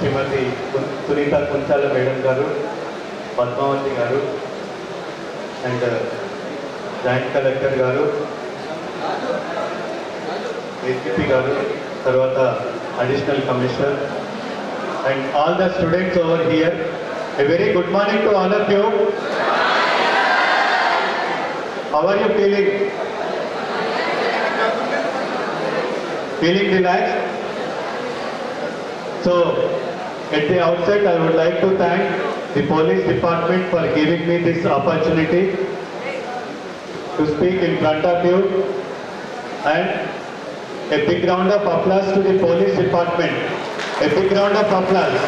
Shrimati Sunitha Kunchala madam garu Padmavati garu and joint collector గారు SPP గారు తర్వాత additional commissioner and all the students over here a very good morning to all of you how you feeling feeling relax so At the outset, I would like to thank the police department for giving me this opportunity to speak in front of you and a big round of applause to the police department. A big round of applause.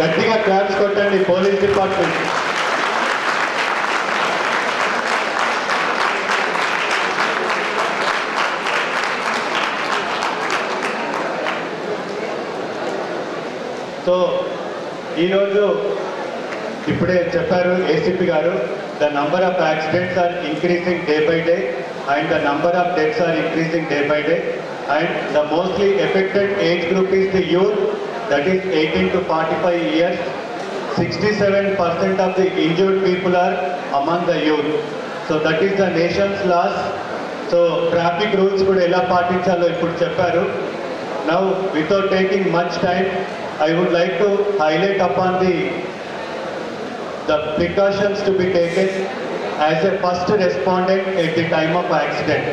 గట్టిగా claps కొట్టండి police department so ఈరోజు ఇప్పుడే చెప్పారు ACP గారు the number of accidents are increasing day by day and the number of deaths are increasing day by day and the mostly affected age group is the youth that is eighteen to forty five years sixty seven percent of the injured people are among the youth so that is the nation's loss so traffic rules కూడా ఎలా పాటించాలో ఇప్పుడు చెప్పారు now without taking much time I would like to highlight upon the the precautions to be taken as a first respondent at the time of accident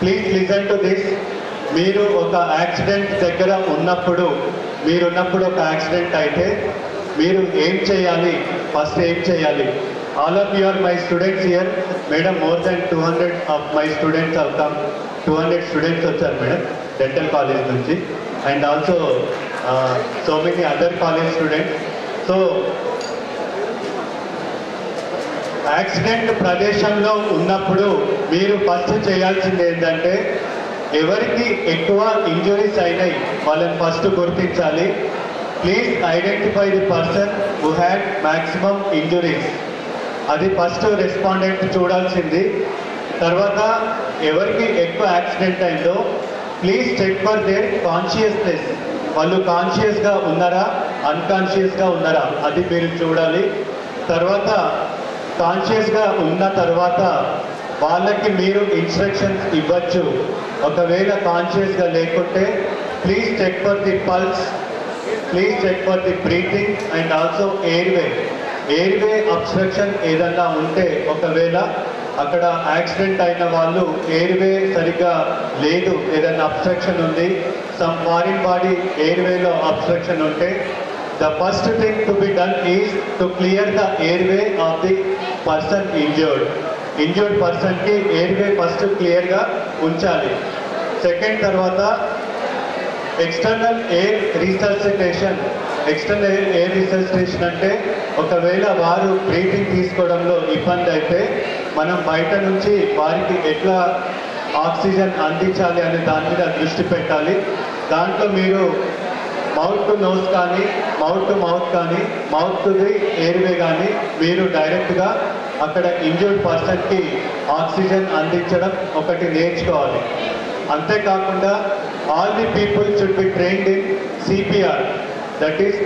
please listen to this మీరు ఒక accident దగ్గర ఉన్నప్పుడు మీరున్నప్పుడు ఒక accident అయితే మీరు ఏం చేయాలి first ఏం చేయాలి all of your my students year madam more than two hundred of my students అవుతాం టూ హండ్రెడ్ స్టూడెంట్స్ వచ్చారు మేడం డెంటల్ కాలేజ్ నుంచి and also so many other college students. So, accident ప్రదేశంలో ఉన్నప్పుడు మీరు ఫస్ట్ చేయాల్సింది ఏంటంటే ఎవరికి ఎక్కువ ఇంజురీస్ అయినాయి వాళ్ళని ఫస్ట్ గుర్తించాలి please identify the person who had maximum injuries అది ఫస్ట్ రెస్పాండెంట్ చూడాల్సింది తర్వాత ఎవరికి ఎక్కువ యాక్సిడెంట్ అయిందో please check for their consciousness వాళ్ళు కాన్షియస్గా ఉన్నారా అన్కాన్షియస్గా ఉన్నారా అది మీరు చూడాలి తర్వాత కాన్షియస్గా ఉన్న తర్వాత వాళ్ళకి మీరు ఇన్స్ట్రక్షన్స్ ఇవ్వచ్చు ఒకవేళ కాన్షియస్గా లేకుంటే please check for the pulse please check for the breathing and also airway airway obstruction ఏదన్నా ఉంటే ఒకవేళ అక్కడ యాక్సిడెంట్ అయిన వాళ్ళు ఎయిర్వే సరిగ్గా లేదు ఏదైనా అబ్స్ట్రక్షన్ ఉంది ఫారిన్ బాడీ ఎయిర్ వేలో అబ్స్ట్రక్షన్ ఉంటే the first thing to be done is to clear the air way of the person injured పర్సన్కి ఎయిర్వే ఫస్ట్ క్లియర్గా ఉంచాలి సెకండ్ తర్వాత external air resuscitation external air air resuscitation అంటే ఒకవేళ వారు బ్రీతింగ్ తీసుకోవడంలో ఇబ్బంది అయితే మనం బయట నుంచి వారికి ఎట్లా ఆక్సిజన్ అందించాలి అనే దాని మీద దృష్టి పెట్టాలి దాంట్లో మీరు మౌత్ టు నోస్ కానీ మౌత్ టు మౌత్ కానీ మౌత్ టు ది ఎయిర్వే కానీ మీరు డైరెక్ట్గా అక్కడ ఇంజర్డ్ పర్సన్కి ఆక్సిజన్ అందించడం ఒకటి నేర్చుకోవాలి అంతేకాకుండా all the people should be trained in CPR that is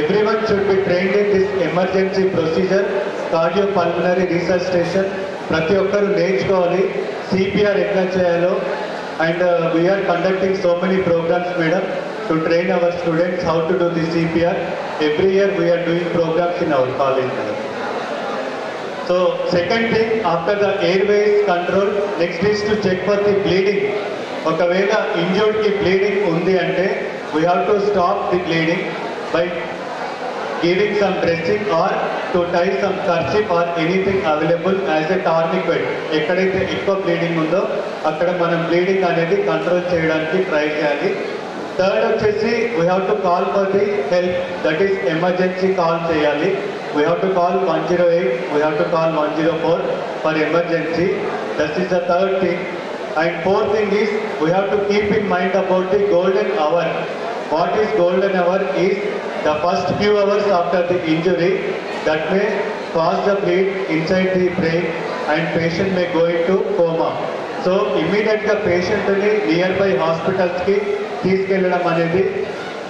every one should be trained in this emergency procedure cardio pulmonary resuscitation ప్రతి ఒక్కరూ నేర్చుకోవాలి సిపిఆర్ ఎట్లా చేయాలో and we are conducting so many programmes madam to train our students how to do the CPR every year we are doing programmes in our college madam so second thing after the airways control next is to check for the bleeding ఒకవేళ ఇంజర్డ్కి bleeding ఉంది అంటే we have to stop the bleeding by giving some dressing or to tie some kerchief or anything available as a tourniquet ఎక్కడైతే ఎక్కువ bleeding ఉందో అక్కడ మనం bleeding అనేది కంట్రోల్ చేయడానికి ట్రై చేయాలి థర్డ్ వచ్చేసి we have to call for the help that is emergency call చేయాలి we have to call one zero eight we have to call one zero four for emergency that is the third thing and fourth thing is we have to keep in mind about the golden hour what is golden hour is the first few hours after the injury that may cause the bleed inside the brain and patient may go to coma so ఇమ్మీడియట్గా పేషెంట్ని near by హాస్పిటల్స్కి తీసుకెళ్ళడం అనేది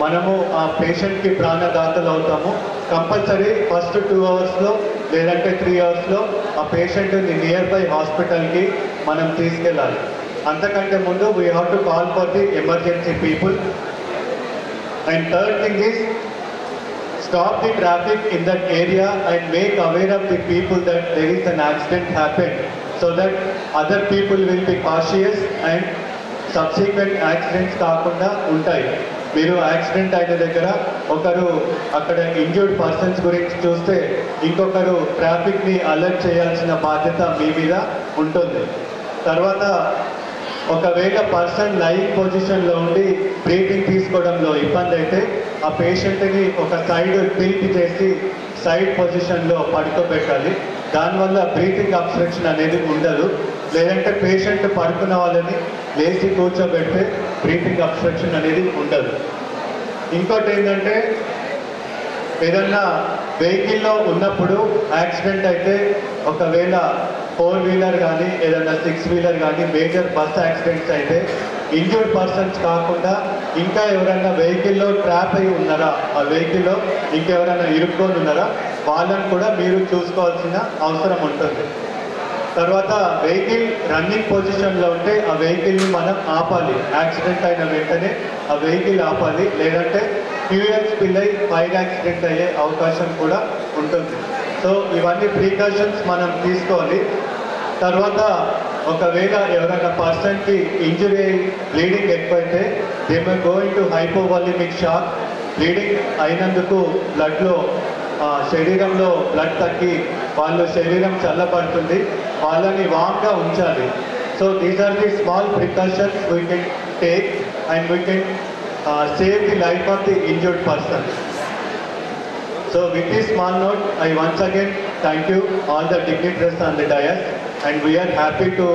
మనము ఆ పేషెంట్కి ప్రాణదాతలు అవుతాము compulsory first two అవర్స్లో లేదంటే త్రీ అవర్స్లో ఆ పేషెంట్ని నియర్ బై హాస్పిటల్కి మనం తీసుకెళ్ళాలి అంతకంటే ముందు we have to call for the emergency people and third thing is stop the traffic in that area and make aware of the people that there is an accident happened so that other people will be cautious and subsequent accidents కాకుండా ఉంటాయి మీరు accident అయిన దగ్గర ఒకరు అక్కడ injured persons గురించి చూస్తే ఇంకొకరు ట్రాఫిక్ని అలర్ట్ చేయాల్సిన బాధ్యత మీ మీద ఉంటుంది తర్వాత ఒకవేళ పర్సన్ లైవ్ పొజిషన్లో ఉండి బ్రీతింగ్ తీసుకోవడంలో ఇబ్బంది అయితే ఆ పేషెంట్ని ఒక సైడ్ టిల్ట్ చేసి సైడ్ పొజిషన్లో పడుకోబెట్టాలి దానివల్ల బ్రీతింగ్ అబ్స్ట్రక్షన్ అనేది ఉండదు లేదంటే పేషెంట్ పడుకున్న వాళ్ళని లేచి కూర్చోబెడితే బ్రీతింగ్ అబ్స్ట్రక్షన్ అనేది ఉండదు ఇంకోటి ఏంటంటే ఏదన్నా వెహికల్లో ఉన్నప్పుడు యాక్సిడెంట్ అయితే ఒకవేళ ఫోర్ వీలర్ కానీ ఏదైనా సిక్స్ వీలర్ కానీ మేజర్ బస్ యాక్సిడెంట్స్ అయితే ఇంజ్యూర్డ్ పర్సన్స్ కాకుండా ఇంకా ఎవరైనా వెహికల్లో ట్రాప్ అయి ఉన్నారా ఆ వెహికల్లో ఇంకెవరైనా ఇరుక్కొని ఉన్నారా వాళ్ళని కూడా మీరు చూసుకోవాల్సిన అవసరం ఉంటుంది తర్వాత వెహికల్ రన్నింగ్ పొజిషన్లో ఉంటే ఆ వెహికల్ని మనం ఆపాలి యాక్సిడెంట్ అయిన వెంటనే ఆ వెహికల్ ఆపాలి లేదంటే ఫ్యూయర్ స్పిల్ అయ్యి ఫైర్ యాక్సిడెంట్ అయ్యే అవకాశం కూడా ఉంటుంది సో ఇవన్నీ ప్రికాషన్స్ మనం తీసుకోవాలి తర్వాత ఒకవేళ ఎవరైనా పర్సన్కి ఇంజురీ బ్లీడింగ్ ఎక్కువైతే they may going to hypovolemic shock bleeding అయినందుకు బ్లడ్లో శరీరంలో బ్లడ్ తగ్గి వాళ్ళు శరీరం చల్లబడుతుంది వాళ్ళని వామ్గా ఉంచాలి so these are the small precautions we can take and we can save the life of the injured person so with the small note I once again thank you all the dignitaries and the dais and we are happy to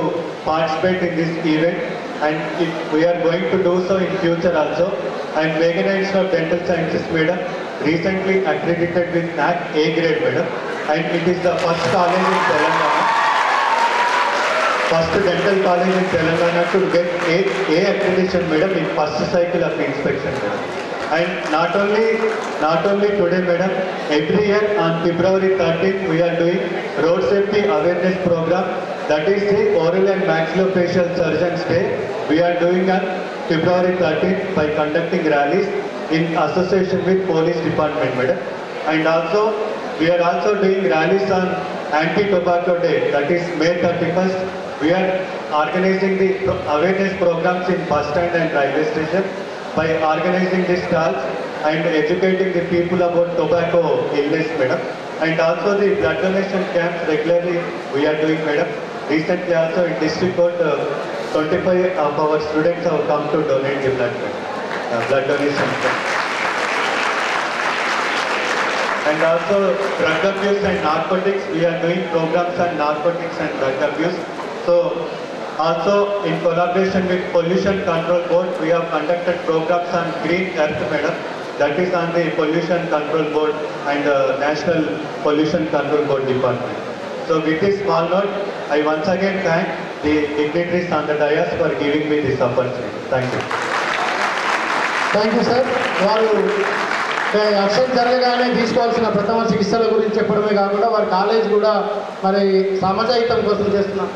participate in this event and it, we are going to do so in future also. and am Meganized of Dental Sciences Madam, recently accredited with NAC A grade Madam and it is the first college in Telangana, first dental college in Telangana to get A, a accreditation Madam in first cycle of inspection Madam. And not only, not only today, madam, every year on February 13th, we are doing road safety awareness program. That is the oral and maxillofacial surgeons day. We are doing on February 13th by conducting rallies in association with police department, madam. And also, we are also doing rallies on Anti-Tobacco Day, that is May 31st. We are organizing the awareness programs in bus stand and railway station. By organizing this talk and educating the people about tobacco illness, madam, and also the blood donation camps regularly we are doing, madam. Recently also in district court, uh, 25 of our students have come to donate the uh, blood donation camp. And also drug abuse and narcotics, we are doing programs on narcotics and drug abuse. So Also, in collaboration with Pollution Control Board, we have conducted programs on Green Earth Madam. That is on the Pollution Control Board and the National Pollution Control Board Department. So with this small note, I once again thank the dignitaries on the dais for giving me this opportunity. Thank you. Thank you sir వారు అక్షరం జరగగానే తీసుకోవాల్సిన ప్రథమ చికిత్సల గురించి చెప్పడమే కాకుండా వారి college కూడా మరి సమజాయితం కోసం చేస్తున్నాం